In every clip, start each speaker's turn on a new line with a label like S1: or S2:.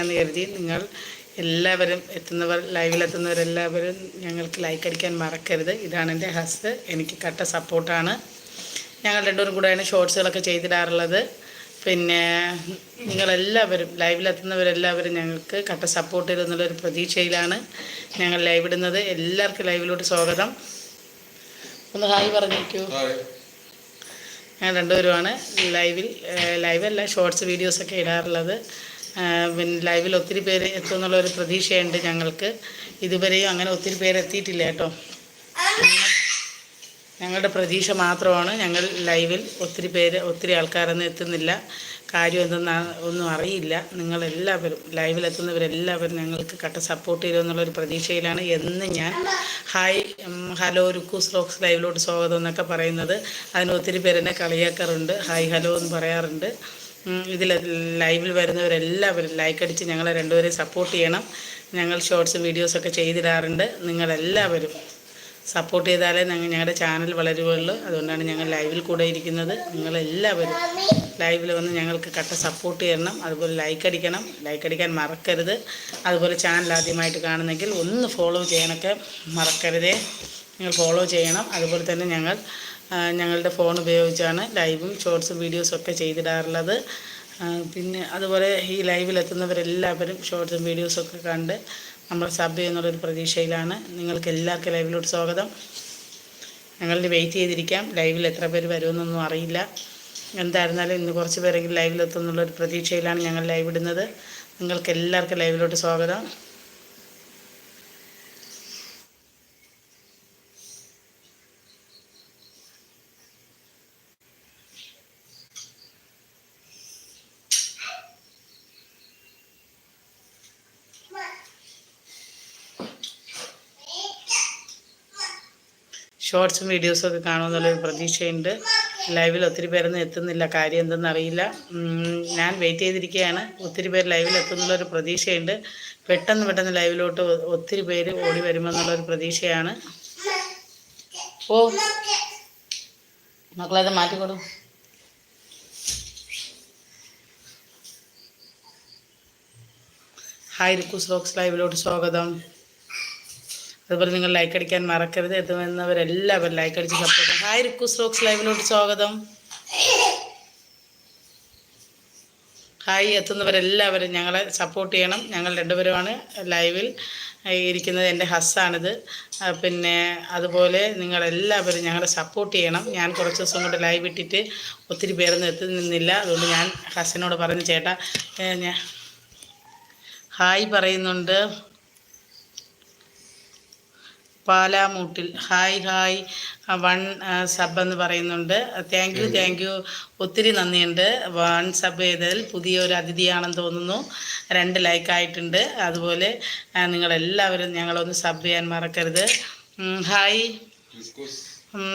S1: എന്ന് കരുതി നിങ്ങൾ എല്ലാവരും എത്തുന്നവർ ലൈവിലെത്തുന്നവരെല്ലാവരും ഞങ്ങൾക്ക് ലൈക്ക് അടിക്കാൻ മറക്കരുത്. ഇതാണ് എന്റെ ഹസ്. എനിക്ക് കട്ട സപ്പോർട്ടാണ് ഞങ്ങൾ രണ്ടുപേരും കൂടെയാണ് ഷോർട്സുകളൊക്കെ ചെയ്തിടാറുള്ളത്. പിന്നെ നിങ്ങളെല്ലാവരും ലൈവിലെത്തുന്നവരെല്ലാവരും ഞങ്ങൾക്ക് കട്ട സപ്പോർട്ട് ചെയ്തെന്നുള്ളൊരു പ്രതീക്ഷയിലാണ് ഞങ്ങൾ ലൈവ് ഇടുന്നത്. എല്ലാവർക്കും ലൈവിലോട്ട് സ്വാഗതം. ഒന്ന് ഹായ് പറഞ്ഞേക്കൂ. ഞങ്ങൾ രണ്ടുപേരുമാണ് ലൈവിൽ ലൈവല്ല ഷോർട്സ് വീഡിയോസൊക്കെ ഇടാറുള്ളത്. പിന്നെ ലൈവിൽ ഒത്തിരി പേര് എത്തുമെന്നുള്ള ഒരു പ്രതീക്ഷയുണ്ട് ഞങ്ങൾക്ക്. ഇതുവരെയും അങ്ങനെ ഒത്തിരി പേര് എത്തിയിട്ടില്ല കേട്ടോ. ഞങ്ങളുടെ പ്രതീക്ഷ മാത്രമാണ് ഞങ്ങൾ ലൈവിൽ ഒത്തിരി പേര് ഒത്തിരി ആൾക്കാരൊന്നും എത്തുന്നില്ല. കാര്യം എന്തെന്നാ ഒന്നും അറിയില്ല. നിങ്ങളെല്ലാവരും ലൈവിലെത്തുന്നവരെല്ലാവരും ഞങ്ങൾക്ക് കട്ട സപ്പോർട്ട് ചെയ്യുമെന്നുള്ളൊരു പ്രതീക്ഷയിലാണ് എന്ന് ഞാൻ ഹായ് ഹലോ രുക്കൂസ് റോക്സ് ലൈവിലോട്ട് സ്വാഗതം എന്നൊക്കെ പറയുന്നത്. അതിന് ഒത്തിരി പേരെന്നെ കളിയാക്കാറുണ്ട്. ഹായ് ഹലോ എന്ന് പറയാറുണ്ട്. ഇതിൽ ലൈവിൽ വരുന്നവരെല്ലാവരും ലൈക്ക് അടിച്ച് ഞങ്ങളെ രണ്ടുപേരെയും സപ്പോർട്ട് ചെയ്യണം. ഞങ്ങൾ ഷോർട്സും വീഡിയോസൊക്കെ ചെയ്തിടാറുണ്ട്. നിങ്ങളെല്ലാവരും സപ്പോർട്ട് ചെയ്താലേ ഞങ്ങൾ ഞങ്ങളുടെ ചാനൽ വളരുകയുള്ളൂ. അതുകൊണ്ടാണ് ഞങ്ങൾ ലൈവിൽ കൂടെ ഇരിക്കുന്നത്. നിങ്ങളെല്ലാവരും ലൈവിൽ വന്ന് ഞങ്ങൾക്ക് കട്ട സപ്പോർട്ട് ചെയ്യണം. അതുപോലെ ലൈക്ക് അടിക്കണം. ലൈക്ക് അടിക്കാൻ മറക്കരുത്. അതുപോലെ ചാനൽ ആദ്യമായിട്ട് കാണുന്നെങ്കിൽ ഒന്ന് ഫോളോ ചെയ്യാനൊക്കെ മറക്കരുതേ. നിങ്ങൾ ഫോളോ ചെയ്യണം. അതുപോലെ തന്നെ ഞങ്ങൾ ഞങ്ങളുടെ ഫോൺ ഉപയോഗിച്ചാണ് ലൈവും ഷോർട്സും വീഡിയോസും ഒക്കെ ചെയ്തിടാറുള്ളത്. പിന്നെ അതുപോലെ ഈ ലൈവിലെത്തുന്നവരെല്ലാവരും ഷോർട്സും വീഡിയോസും ഒക്കെ കണ്ട് നമ്മൾ സബ് ചെയ്യുന്നുള്ളൊരു പ്രതീക്ഷയിലാണ്. നിങ്ങൾക്ക് എല്ലാവർക്കും ലൈവിലോട്ട് സ്വാഗതം. ഞങ്ങൾ വെയിറ്റ് ചെയ്തിരിക്കാം. ലൈവിൽ എത്ര പേര് വരുമെന്നൊന്നും അറിയില്ല. എന്തായിരുന്നാലും ഇന്ന് കുറച്ച് പേരെങ്കിലും ലൈവിലെത്തുന്നുള്ളൊരു പ്രതീക്ഷയിലാണ് ഞങ്ങൾ ലൈവ് ഇടുന്നത്. നിങ്ങൾക്ക് എല്ലാവർക്കും ലൈവിലോട്ട് സ്വാഗതം. ഷോർട്സും വീഡിയോസും ഒക്കെ കാണുമെന്നുള്ളൊരു പ്രതീക്ഷയുണ്ട്. ലൈവിൽ ഒത്തിരി പേരൊന്നും എത്തുന്നില്ല. കാര്യം എന്തെന്ന് അറിയില്ല. ഞാൻ വെയിറ്റ് ചെയ്തിരിക്കുകയാണ്. ഒത്തിരി പേര് ലൈവിൽ എത്തുന്നുള്ളൊരു പ്രതീക്ഷയുണ്ട്. പെട്ടെന്ന് പെട്ടെന്ന് ലൈവിലോട്ട് ഒത്തിരി പേര് ഓടി വരുമെന്നുള്ളൊരു പ്രതീക്ഷയാണ്. ഓ മക്കളത് മാറ്റിക്കൊടു ഹായ് റിക്കുസ് റോക്സ് ലൈവിലോട്ട് സ്വാഗതം. അതുപോലെ നിങ്ങൾ ലൈക്ക് അടിക്കാൻ മറക്കരുത്. എത്തുന്നവരെല്ലാവരും ലൈക്ക് അടിച്ച് സപ്പോർട്ട് ഹായ് റിക്കു സ്ട്രോക്സ് ലൈവിലോട്ട് സ്വാഗതം. ഹായ് എത്തുന്നവരെല്ലാവരും ഞങ്ങളെ സപ്പോർട്ട് ചെയ്യണം. ഞങ്ങൾ രണ്ടുപേരുമാണ് ലൈവിൽ ഇരിക്കുന്നത്. എന്റെ ഹസ്സാണിത്. പിന്നെ അതുപോലെ നിങ്ങളെല്ലാവരും ഞങ്ങളെ സപ്പോർട്ട് ചെയ്യണം. ഞാൻ കുറച്ച് ദിവസം കൊണ്ട് ലൈവ് ഇട്ടിട്ട് ഒത്തിരി പേരൊന്നും എത്തി നിന്നില്ല. അതുകൊണ്ട് ഞാൻ ഹസ്സിനോട് പറഞ്ഞു ചേട്ടാ ഞാൻ ഹായ് പറയുന്നുണ്ട്. Palamoottil. Hi hi. One sub എന്ന് പറയുന്നുണ്ട്. താങ്ക് യു താങ്ക് യു ഒത്തിരി നന്ദിയുണ്ട്. വൺ സബ് ചെയ്തതിൽ പുതിയൊരു അതിഥിയാണെന്ന് തോന്നുന്നു. രണ്ട് ലൈക്ക് ആയിട്ടുണ്ട്. അതുപോലെ നിങ്ങളെല്ലാവരും ഞങ്ങളൊന്ന് സബ് ചെയ്യാൻ മറക്കരുത്. ഹായ്.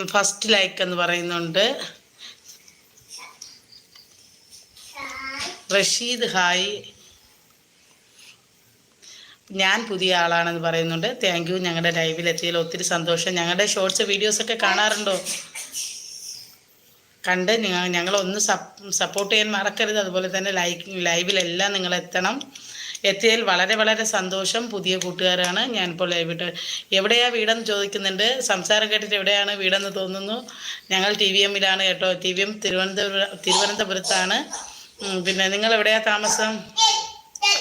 S1: ഫസ്റ്റ് ലൈക്ക് എന്ന് പറയുന്നുണ്ട്. റഷീദ് ഹായ്. ഞാൻ പുതിയ ആളാണെന്ന് പറയുന്നുണ്ട്. താങ്ക് യു ഞങ്ങളുടെ ലൈവിൽ എത്തിയതിൽ ഒത്തിരി സന്തോഷം. ഞങ്ങളുടെ ഷോർട്സ് വീഡിയോസൊക്കെ കാണാറുണ്ടോ? കണ്ട് ഞങ്ങൾ ഞങ്ങളൊന്ന് സപ്പോർട്ട് ചെയ്യാൻ മറക്കരുത്. അതുപോലെ തന്നെ ലൈക്ക് ലൈവിലെല്ലാം നിങ്ങൾ എത്തണം. എത്തിയതിൽ വളരെ വളരെ സന്തോഷം. പുതിയ കൂട്ടുകാരാണ്. ഞാനിപ്പോൾ ലൈവിട്ട് എവിടെയാണ് വീടെന്ന് ചോദിക്കുന്നുണ്ട്. സംസാരം കേട്ടിട്ട് എവിടെയാണ് വീടെന്ന് തോന്നുന്നു. ഞങ്ങൾ ടി വി എമ്മിലാണ് കേട്ടോ. ടി വി എം തിരുവനന്തപുരം തിരുവനന്തപുരത്താണ്. പിന്നെ നിങ്ങൾ എവിടെയാണ് താമസം?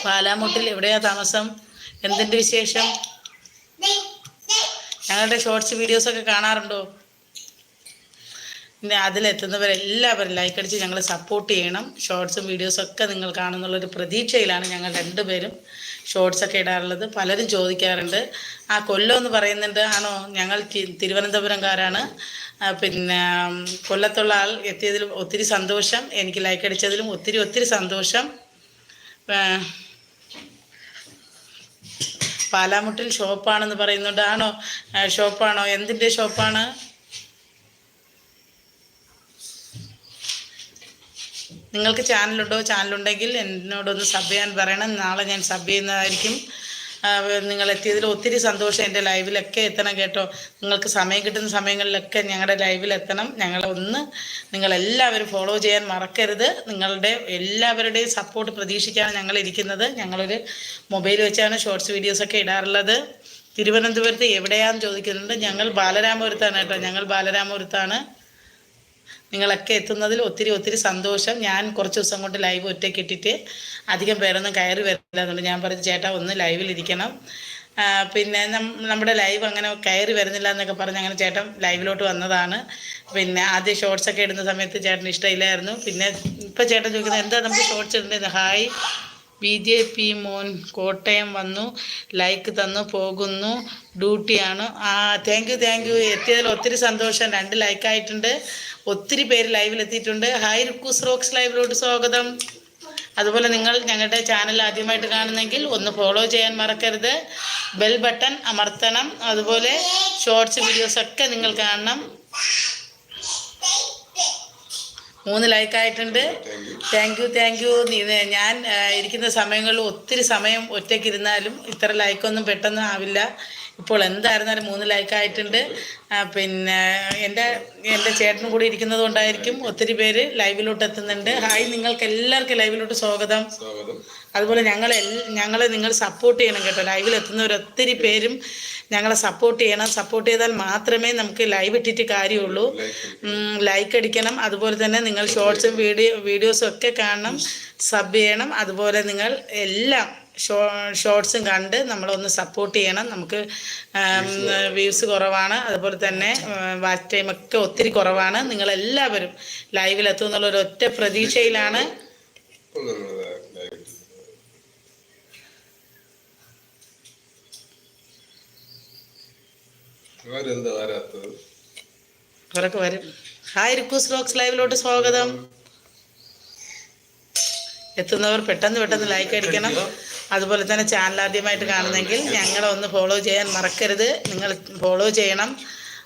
S1: പാലാമുട്ടിൽ എവിടെയാണ് താമസം? എന്തിന്റെ വിശേഷം? ഞങ്ങളുടെ ഷോർട്സ് വീഡിയോസ് ഒക്കെ കാണാറുണ്ടോ? പിന്നെ അതിലെത്തുന്നവരെല്ലാവരും ലൈക്ക് അടിച്ച് ഞങ്ങൾ സപ്പോർട്ട് ചെയ്യണം. ഷോർട്സും വീഡിയോസും വീഡിയോസൊക്കെ നിങ്ങൾ കാണുന്നുള്ളൊരു പ്രതീക്ഷയിലാണ് ഞങ്ങൾ രണ്ടുപേരും ഷോർട്സൊക്കെ ഇടാറുള്ളത്. പലരും ചോദിക്കാറുണ്ട്. ആ കൊല്ലം എന്ന് പറയുന്നുണ്ട്. ആണോ? ഞങ്ങൾ തിരുവനന്തപുരംകാരാണ്. പിന്നെ കൊല്ലത്തുള്ള ആൾ എത്തിയതിലും ഒത്തിരി സന്തോഷം. എനിക്ക് ലൈക്ക് അടിച്ചതിലും ഒത്തിരി ഒത്തിരി സന്തോഷം. പാലാമുട്ടിൽ ഷോപ്പാണെന്ന് പറയുന്നുണ്ട് ആണോ ഷോപ്പാണോ? എന്തിന്റെ ഷോപ്പാണ്? നിങ്ങൾക്ക് ചാനലുണ്ടോ? ചാനലുണ്ടെങ്കിൽ എന്നോടൊന്ന് സബ് ചെയ്യാൻ പറയണം. നാളെ ഞാൻ സബ് ചെയ്യുന്നതായിരിക്കും. നിങ്ങൾ എത്തിയതിൽ ഒത്തിരി സന്തോഷം എന്റെ ലൈവിലൊക്കെ എത്തണം കേട്ടോ. നിങ്ങൾക്ക് സമയം കിട്ടുന്ന സമയങ്ങളിലൊക്കെ ഞങ്ങളുടെ ലൈവിൽ എത്തണം ഞങ്ങളെ ഒന്ന് നിങ്ങളെല്ലാവരും ഫോളോ ചെയ്യാൻ മറക്കരുത്. നിങ്ങളുടെ എല്ലാവരുടെയും സപ്പോർട്ട് പ്രതീക്ഷിച്ചാണ് ഞങ്ങൾ ഇരിക്കുന്നത്. ഞങ്ങളൊരു മൊബൈൽ വെച്ചാണ് ഷോർട്സ് വീഡിയോസൊക്കെ ഇടാറുള്ളത്. തിരുവനന്തപുരത്ത് എവിടെയാണെന്ന് ചോദിക്കുന്നുണ്ട്. ഞങ്ങൾ ബാലരാമപുരത്താണ് കേട്ടോ. ഞങ്ങൾ ബാലരാമപുരത്താണ്. നിങ്ങളൊക്കെ എത്തുന്നതിൽ ഒത്തിരി ഒത്തിരി സന്തോഷം. ഞാൻ കുറച്ച് ദിവസം കൊണ്ട് ലൈവ് ഒറ്റയ്ക്ക് ഇട്ടിട്ട് അധികം പേരൊന്നും കയറി വരില്ല എന്നുണ്ട് ഞാൻ പറഞ്ഞു ചേട്ടാ ഒന്ന് ലൈവിലിരിക്കണം പിന്നെ നമ്മുടെ ലൈവ് അങ്ങനെ കയറി വരുന്നില്ല എന്നൊക്കെ പറഞ്ഞ് അങ്ങനെ ചേട്ടൻ ലൈവിലോട്ട് വന്നതാണ്. പിന്നെ ആദ്യം ഷോർട്സ് ഒക്കെ ഇടുന്ന സമയത്ത് ചേട്ടന് ഇഷ്ടമില്ലായിരുന്നു. പിന്നെ ഇപ്പം ചേട്ടൻ ചോദിക്കുന്നത് എന്താ നമുക്ക് ഷോർട്സ് ഇടേണ്ടത് ഹായ് ബി ജെ പി മോൻ കോട്ടയം വന്നു ലൈക്ക് തന്നു പോകുന്നു ഡ്യൂട്ടിയാണ് ആ താങ്ക് യു താങ്ക് യു എത്തിയതിൽ ഒത്തിരി സന്തോഷം. രണ്ട് ലൈക്ക് ആയിട്ടുണ്ട്. ഒത്തിരി പേര് ലൈവിൽ എത്തിയിട്ടുണ്ട്. ഹായ് റുക്കൂസ് റോക്സ് ലൈവിലോട്ട് സ്വാഗതം. അതുപോലെ നിങ്ങൾ ഞങ്ങളുടെ ചാനൽ ആദ്യമായിട്ട് കാണുന്നെങ്കിൽ ഒന്ന് ഫോളോ ചെയ്യാൻ മറക്കരുത്. ബെൽ ബട്ടൺ അമർത്തണം. അതുപോലെ ഷോർട്സ് വീഡിയോസൊക്കെ നിങ്ങൾ കാണണം. മൂന്ന് ലൈക്ക് ആയിട്ടുണ്ട്. താങ്ക് യു താങ്ക് യു ഞാൻ ഇരിക്കുന്ന സമയങ്ങളിൽ ഒത്തിരി സമയം ഒറ്റയ്ക്ക് ഇരുന്നാലും ഇത്ര ലൈക്കൊന്നും പെട്ടെന്ന് ആവില്ല. ഇപ്പോൾ എന്തായിരുന്നാലും മൂന്ന് ലൈക്ക് ആയിട്ടുണ്ട്. പിന്നെ എന്റെ എന്റെ ചേട്ടനും കൂടി ഇരിക്കുന്നത് കൊണ്ടായിരിക്കും ഒത്തിരി പേര് ലൈവിലോട്ട് എത്തുന്നുണ്ട്. ഹായ് നിങ്ങൾക്ക് എല്ലാവർക്കും ലൈവിലോട്ട് സ്വാഗതം.
S2: സ്വാഗതം.
S1: അതുപോലെ ഞങ്ങളെ ഞങ്ങളെ നിങ്ങൾ സപ്പോർട്ട് ചെയ്യണം കേട്ടോ. ലൈവിൽ എത്തുന്നവർ ഒത്തിരി പേരും ഞങ്ങളെ സപ്പോർട്ട് ചെയ്യണം. സപ്പോർട്ട് ചെയ്താൽ മാത്രമേ നമുക്ക് ലൈവ് ഇട്ടിട്ട് കാര്യമുള്ളൂ. ലൈക്ക് അടിക്കണം. അതുപോലെ തന്നെ നിങ്ങൾ ഷോർട്സും വീഡിയോ വീഡിയോസും ഒക്കെ കാണണം. സബ് ചെയ്യണം. അതുപോലെ നിങ്ങൾ എല്ലാം ഷോ ഷോർട്സും കണ്ട് നമ്മളൊന്ന് സപ്പോർട്ട് ചെയ്യണം. നമുക്ക് വ്യൂസ് കുറവാണ്. അതുപോലെ തന്നെ വാച്ച് ടൈം ഒക്കെ ഒത്തിരി കുറവാണ്. നിങ്ങളെല്ലാവരും ലൈവിലെത്തും എന്നുള്ള ഒരു ഒറ്റ പ്രതീക്ഷയിലാണ്
S2: ഇപ്പോൾ നമ്മൾ ലൈവ് ഇവരെന്താ വരാത്തത്?
S1: അവരൊക്കെ വരും. ഹായ് റിക്വസ്റ്റ് ലൈവിലോട്ട് സ്വാഗതം. എത്തുന്നവർ പെട്ടെന്ന് പെട്ടെന്ന് ലൈക്ക് അടിക്കണം. അതുപോലെ തന്നെ ചാനൽ ആദ്യമായിട്ട് കാണുന്നെങ്കിൽ ഞങ്ങളെ ഒന്ന് ഫോളോ ചെയ്യാൻ മറക്കരുത്. നിങ്ങൾ ഫോളോ ചെയ്യണം.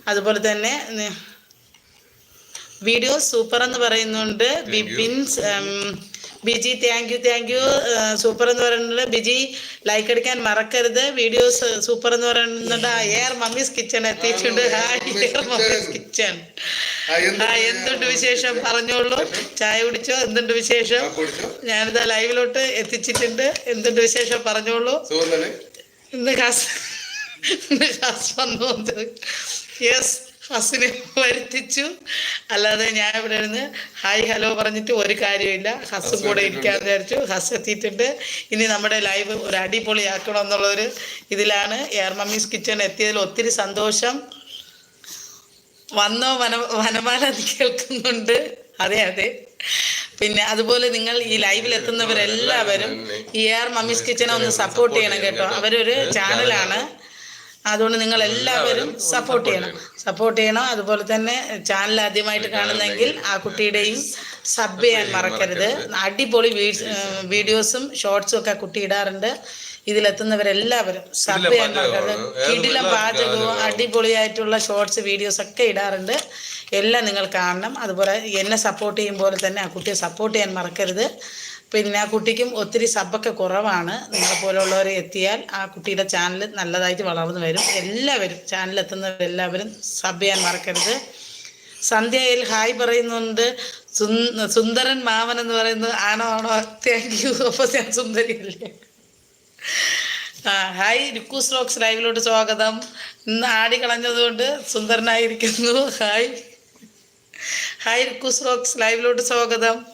S1: അതുപോലെ തന്നെ വീഡിയോ സൂപ്പർ എന്ന് പറയുന്നുണ്ട്. ബിബിൻസ് ഉം, Biji thank you thank you super എന്ന് പറയുന്നത് ബിജി ലൈക്ക് അടിക്കാൻ മറക്കരുത്. വീഡിയോസ് സൂപ്പർ എന്ന് പറയുന്നുണ്ട് എയർ മമ്മീസ് കിച്ചൺ എത്തിയിട്ടുണ്ട്. ഹായ് എയർ മമ്മീസ് കിച്ചൺ
S2: ആ,
S1: എന്തുണ്ട് വിശേഷം? പറഞ്ഞോളൂ. ചായ കുടിച്ചോ? എന്തുണ്ട് വിശേഷം? ഞാനിതാ ലൈവിലോട്ട് എത്തിച്ചിട്ടുണ്ട്. എന്തുണ്ട് വിശേഷം? പറഞ്ഞോളൂ. ഇന്ന് ഹസ് ഇന്ന് വന്നു യെസ് ഹസിനെ വരുത്തിച്ചു. അല്ലാതെ ഞാൻ ഇവിടെ ഇരുന്ന് ഹായ് ഹലോ പറഞ്ഞിട്ട് ഒരു കാര്യമില്ല ഹസും കൂടെ ഇരിക്കാൻ വിചാരിച്ചു. ഹസ് എത്തിയിട്ടുണ്ട്. ഇനി നമ്മുടെ ലൈവ് ഒരു അടിപൊളിയാക്കണം എന്നുള്ളൊരു ഇതിലാണ്. എയർ മമ്മീസ് കിച്ചൺ എത്തിയതിൽ ഒത്തിരി സന്തോഷം. വന്നോ വന വനമാല കേൾക്കുന്നുണ്ട്. അതെ അതെ. പിന്നെ അതുപോലെ നിങ്ങൾ ഈ ലൈവിൽ എത്തുന്നവരെല്ലാവരും ഈ ആർ മമ്മീസ് കിച്ചനെ ഒന്ന് സപ്പോർട്ട് ചെയ്യണം കേട്ടോ. അവരൊരു ചാനലാണ്. അതുകൊണ്ട് നിങ്ങൾ എല്ലാവരും സപ്പോർട്ട് ചെയ്യണം. സപ്പോർട്ട് ചെയ്യണം. അതുപോലെ തന്നെ ചാനൽ ആദ്യമായിട്ട് കാണുന്നെങ്കിൽ ആ കുട്ടിയുടെയും സബ് ചെയ്യാൻ മറക്കരുത്. അടിപൊളി വീഡിയോസും ഷോർട്സും ഒക്കെ കുട്ടി ഇടാറുണ്ട്. ഇതിലെത്തുന്നവരെല്ലാവരും സബ് ചെയ്യാൻ മറക്കരുത്. കിടിലം പാചകവും അടിപൊളിയായിട്ടുള്ള ഷോർട്സ് വീഡിയോസ് ഒക്കെ ഇടാറുണ്ട്. എല്ലാം നിങ്ങൾ കാണണം. അതുപോലെ എന്നെ സപ്പോർട്ട് ചെയ്യും പോലെ തന്നെ ആ കുട്ടിയെ സപ്പോർട്ട് ചെയ്യാൻ മറക്കരുത്. പിന്നെ ആ കുട്ടിക്കും ഒത്തിരി സബൊക്കെ കുറവാണ്. നിങ്ങളെ പോലുള്ളവരെ എത്തിയാൽ ആ കുട്ടിയുടെ ചാനൽ നല്ലതായിട്ട് വളർന്നു വരും. എല്ലാവരും ചാനലെത്തുന്നവരെല്ലാവരും സബ് ചെയ്യാൻ മറക്കരുത്. സന്ധ്യയിൽ ഹായ് പറയുന്നുണ്ട്. സുന്ദ- സുന്ദരൻ മാമൻ എന്ന് പറയുന്നത് ആണോ ആണോ? താങ്ക് യു അപ്പോൾ ഞാൻ സുന്ദരിയല്ലേ? ആ ഹായ് രുക്കൂസ് റോക്സ് ലൈവിലോട്ട് സ്വാഗതം. ഇന്ന് ആടി കളഞ്ഞതുകൊണ്ട് സുന്ദരനായിരിക്കുന്നു. ഹായ്. ഹായ് രുക്കൂസ് റോക്സ് ലൈവിലോട്ട് സ്വാഗതം.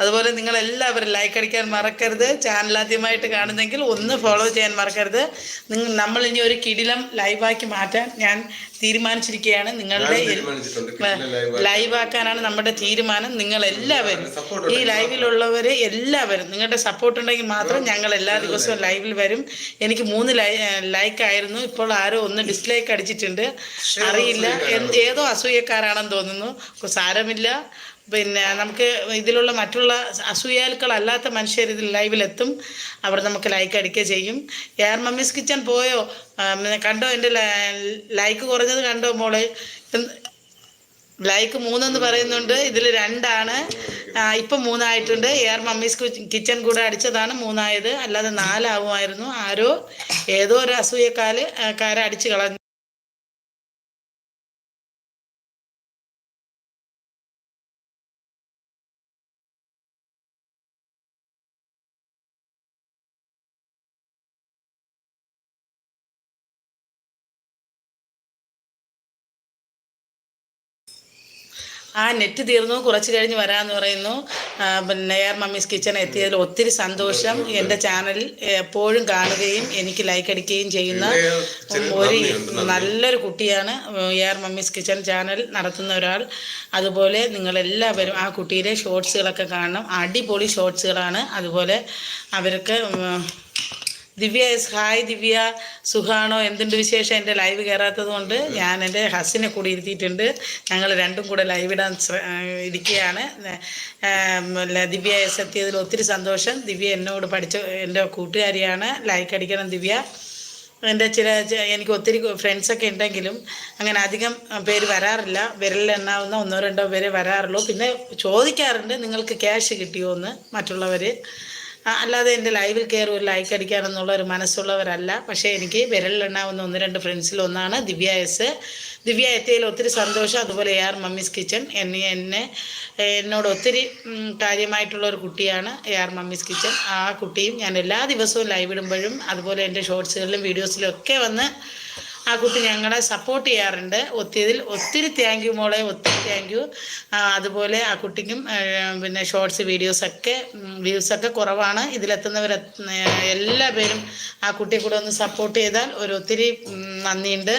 S1: അതുപോലെ നിങ്ങൾ എല്ലാവരും ലൈക്ക് അടിക്കാൻ മറക്കരുത്. ചാനൽ ആദ്യമായിട്ട് കാണുന്നെങ്കിൽ ഒന്ന് ഫോളോ ചെയ്യാൻ മറക്കരുത്. നിങ്ങൾ നമ്മൾ ഇനി ഒരു കിടിലം ലൈവാക്കി മാറ്റാൻ ഞാൻ തീരുമാനിച്ചിരിക്കുകയാണ് നിങ്ങളുടെ
S2: ഞാൻ തീരുമാനിച്ചിട്ടുണ്ട്. കിടിലം live ആക്കി.
S1: ലൈവ് ആക്കാനാണ് നമ്മുടെ തീരുമാനം. നിങ്ങൾ എല്ലാവരും ഈ
S2: ലൈവിലുള്ളവരെ
S1: ലൈവിലുള്ളവർ എല്ലാവരും നിങ്ങളുടെ സപ്പോർട്ട് ഉണ്ടെങ്കിൽ മാത്രം ഞങ്ങൾ എല്ലാ ദിവസവും ലൈവിൽ വരും. എനിക്ക് മൂന്ന് ലൈക്ക് ആയിരുന്നു. ഇപ്പോൾ ആരോ ഒന്ന് ഡിസ്ലൈക്ക് അടിച്ചിട്ടുണ്ട്. അറിയില്ല. എന്ത് ഏതോ അസൂയക്കാരാണെന്ന് തോന്നുന്നു. സാരമില്ല. പിന്നെ നമുക്ക് ഇതിലുള്ള മറ്റുള്ള അസൂയാലുക്കളല്ലാത്ത മനുഷ്യർ ഇതിൽ ലൈവിലെത്തും. അവർ നമുക്ക് ലൈക്ക് അടിക്കുക ചെയ്യും. എയർ മമ്മീസ് കിച്ചൺ പോയോ? കണ്ടോ എന്റെ ലൈക്ക് കുറഞ്ഞത് കണ്ടോ മോൾ? ലൈക്ക് മൂന്നെന്ന് പറയുന്നുണ്ട്. ഇതിൽ രണ്ടാണ്. ഇപ്പം മൂന്നായിട്ടുണ്ട്. എയർ മമ്മീസ് കിച്ചൺ കൂടെ അടിച്ചതാണ് മൂന്നായത്. അല്ലാതെ നാലാവുമായിരുന്നു. ആരോ ഏതോ ഒരു അസൂയക്കാൽ കാരെ അടിച്ചു കളഞ്ഞു. ആ നെറ്റ് തീർന്നു. കുറച്ച് കഴിഞ്ഞ് വരാമെന്ന് പറയുന്നു. പിന്നെ എയർ മമ്മീസ് കിച്ചൺ എത്തിയതിൽ ഒത്തിരി സന്തോഷം. എന്റെ ചാനൽ എപ്പോഴും കാണുകയും എനിക്ക് ലൈക്ക് അടിക്കുകയും ചെയ്യുന്ന ഒരു നല്ലൊരു കുട്ടിയാണ് എയർ മമ്മീസ് കിച്ചൺ ചാനൽ നടത്തുന്ന ഒരാൾ. അതുപോലെ നിങ്ങളെല്ലാവരും ആ കുട്ടിയുടെ ഷോർട്സുകളൊക്കെ കാണണം. അടിപൊളി ഷോർട്സുകളാണ് അതുപോലെ അവർക്ക് ദിവ്യ എസ് ഹായ് ദിവ്യ. സുഖാണോ? എന്തുണ്ട് വിശേഷം? എന്റെ ലൈവ് കയറാത്തത് കൊണ്ട് ഞാൻ എന്റെ ഹസ്സിനെ കൂടി ഇരുത്തിയിട്ടുണ്ട്. ഞങ്ങൾ രണ്ടും കൂടെ ലൈവ് ഇടാൻ ഇരിക്കുകയാണ്. ദിവ്യ എസ് എത്തിയതിൽ ഒത്തിരി സന്തോഷം. ദിവ്യ എന്നോട് പഠിച്ച എന്റെ കൂട്ടുകാരിയാണ്. ലൈക്ക് അടിക്കണം ദിവ്യ. എന്റെ ചില എനിക്ക് ഒത്തിരി ഫ്രണ്ട്സൊക്കെ ഉണ്ടെങ്കിലും അങ്ങനെ അധികം പേര് വരാറില്ല. വിരലിലെണ്ണാവുന്ന ഒന്നോ രണ്ടോ പേരെ വരാറുള്ളൂ. പിന്നെ ചോദിക്കാറുണ്ട് നിങ്ങൾക്ക് ക്യാഷ് കിട്ടിയോ എന്ന് മറ്റുള്ളവർ അല്ലാതെ എന്റെ ലൈവിൽ കയറി ഒരു ലൈക്ക് അടിക്കാനെന്നുള്ള ഒരു മനസ്സുള്ളവരല്ല. പക്ഷേ എനിക്ക് വിരലിലെണ്ണാവുന്ന ഒന്ന് രണ്ട് ഫ്രണ്ട്സിൽ ഒന്നാണ് ദിവ്യ എസ് ദിവ്യ എത്തിയതിൽ ഒത്തിരി സന്തോഷം. അതുപോലെ എ ആർ മമ്മീസ് കിച്ചൺ. എന്നെ എന്നെ എന്നോട് ഒത്തിരി കാര്യമായിട്ടുള്ള ഒരു കുട്ടിയാണ് എ ആർ മമ്മീസ് കിച്ചൺ. ആ കുട്ടിയും ഞാൻ എല്ലാ ദിവസവും ലൈവ് ഇടുമ്പോഴും അതുപോലെ എന്റെ ഷോർട്സുകളിലും വീഡിയോസിലും ഒക്കെ വന്ന് ആ കുട്ടി ഞങ്ങളെ സപ്പോർട്ട് ചെയ്യാറുണ്ട്. ഒത്തിരി ഒത്തിരി താങ്ക് യു മോളെ ഒത്തിരി താങ്ക് യു അതുപോലെ ആ കുട്ടിക്കും പിന്നെ ഷോർട്സ് വീഡിയോസൊക്കെ വ്യൂസൊക്കെ കുറവാണ്. ഇതിലെത്തുന്നവർ എല്ലാ പേരും ആ കുട്ടിയെ കൂടെ ഒന്ന് സപ്പോർട്ട് ചെയ്താൽ ഒരു ഒത്തിരി നന്ദിയുണ്ട്.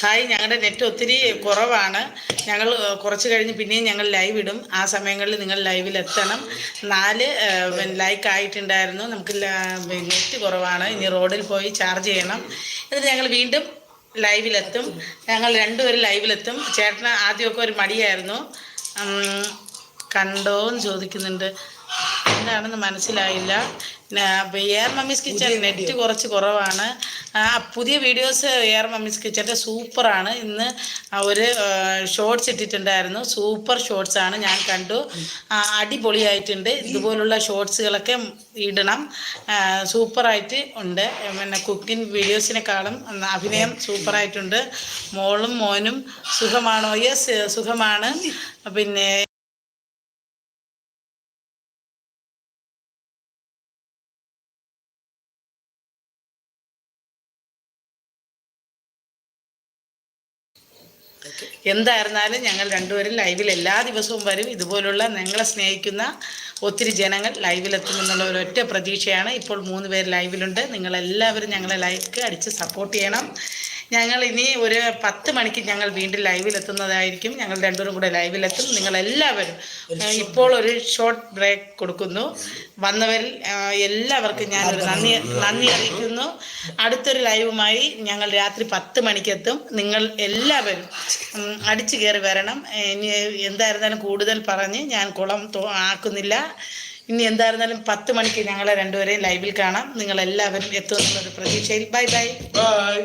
S1: ഹായ് ഞങ്ങളുടെ നെറ്റ് ഒത്തിരി കുറവാണ്. ഞങ്ങൾ കുറച്ച് കഴിഞ്ഞ് പിന്നെയും ഞങ്ങൾ ലൈവ് ഇടും. ആ സമയങ്ങളിൽ നിങ്ങൾ ലൈവിൽ എത്തണം. നാല് ലൈക്ക് ആയിട്ടുണ്ടായിരുന്നു. നമുക്ക് നെറ്റ് കുറവാണ്. ഇനി റോഡിൽ പോയി ചാർജ് ചെയ്യണം. എന്നിട്ട് ഞങ്ങൾ വീണ്ടും ലൈവിലെത്തും ഞങ്ങൾ രണ്ടുപേരും ലൈവിലെത്തും ചേട്ടന് ആദ്യമൊക്കെ ഒരു മടിയായിരുന്നു. കണ്ടോ എന്ന് ചോദിക്കുന്നുണ്ട്. എന്താണെന്ന് മനസ്സിലായില്ല. എയർ മമ്മീസ് കിച്ചൺ നെറ്റ് കുറച്ച് കുറവാണ്. പുതിയ വീഡിയോസ് എയർ മമ്മീസ് കിച്ചന്റെ സൂപ്പറാണ്. ഇന്ന് ഒരു ഷോർട്സ് ഇട്ടിട്ടുണ്ടായിരുന്നു. സൂപ്പർ ഷോർട്സ് ആണ് ഞാൻ കണ്ടു. അടിപൊളിയായിട്ടുണ്ട്. ഇതുപോലുള്ള ഷോർട്സുകളൊക്കെ ഇടണം. സൂപ്പറായിട്ട് ഉണ്ട്. പിന്നെ കുക്കിംഗ് വീഡിയോസിനെക്കാളും അഭിനയം സൂപ്പറായിട്ടുണ്ട്. മോളും മോനും സുഖമാണോ? യെസ് സുഖമാണ്. പിന്നെ എന്തായിരുന്നാലും ഞങ്ങൾ രണ്ടുപേരും ലൈവിൽ എല്ലാ ദിവസവും വരും. ഇതുപോലുള്ള ഞങ്ങളെ സ്നേഹിക്കുന്ന ഒത്തിരി ജനങ്ങൾ ലൈവിലെത്തുമെന്നുള്ള ഒരൊറ്റ പ്രതീക്ഷയാണ്. ഇപ്പോൾ മൂന്ന് പേര് ലൈവിലുണ്ട്. നിങ്ങളെല്ലാവരും ഞങ്ങളെ ലൈക്ക് അടിച്ച് സപ്പോർട്ട് ചെയ്യണം. ഞങ്ങൾ ഇനി ഒരു പത്ത് മണിക്ക് ഞങ്ങൾ വീണ്ടും ലൈവിലെത്തുന്നതായിരിക്കും. ഞങ്ങൾ രണ്ടുപേരും കൂടെ ലൈവിലെത്തും. നിങ്ങളെല്ലാവരും എല്ലാവരും ഇപ്പോൾ ഒരു ഷോർട്ട് ബ്രേക്ക് കൊടുക്കുന്നു. വന്നവരിൽ എല്ലാവർക്കും ഞാൻ ഒരു നന്ദി നന്ദി അറിയിക്കുന്നു. അടുത്തൊരു ലൈവുമായി ഞങ്ങൾ രാത്രി പത്ത് മണിക്കെത്തും. നിങ്ങൾ എല്ലാവരും അടിച്ചു കയറി വരണം. ഇനി എന്തായിരുന്നാലും കൂടുതൽ പറഞ്ഞ് ഞാൻ കുളം തോ- ആക്കുന്നില്ല. ഇനി എന്തായിരുന്നാലും പത്ത് മണിക്ക് ഞങ്ങളെ രണ്ടുപേരെയും ലൈവിൽ കാണാം. നിങ്ങൾ എല്ലാവരും എത്തുമെന്നുള്ളൊരു പ്രതീക്ഷയിൽ. Bye bye.
S2: ബൈ.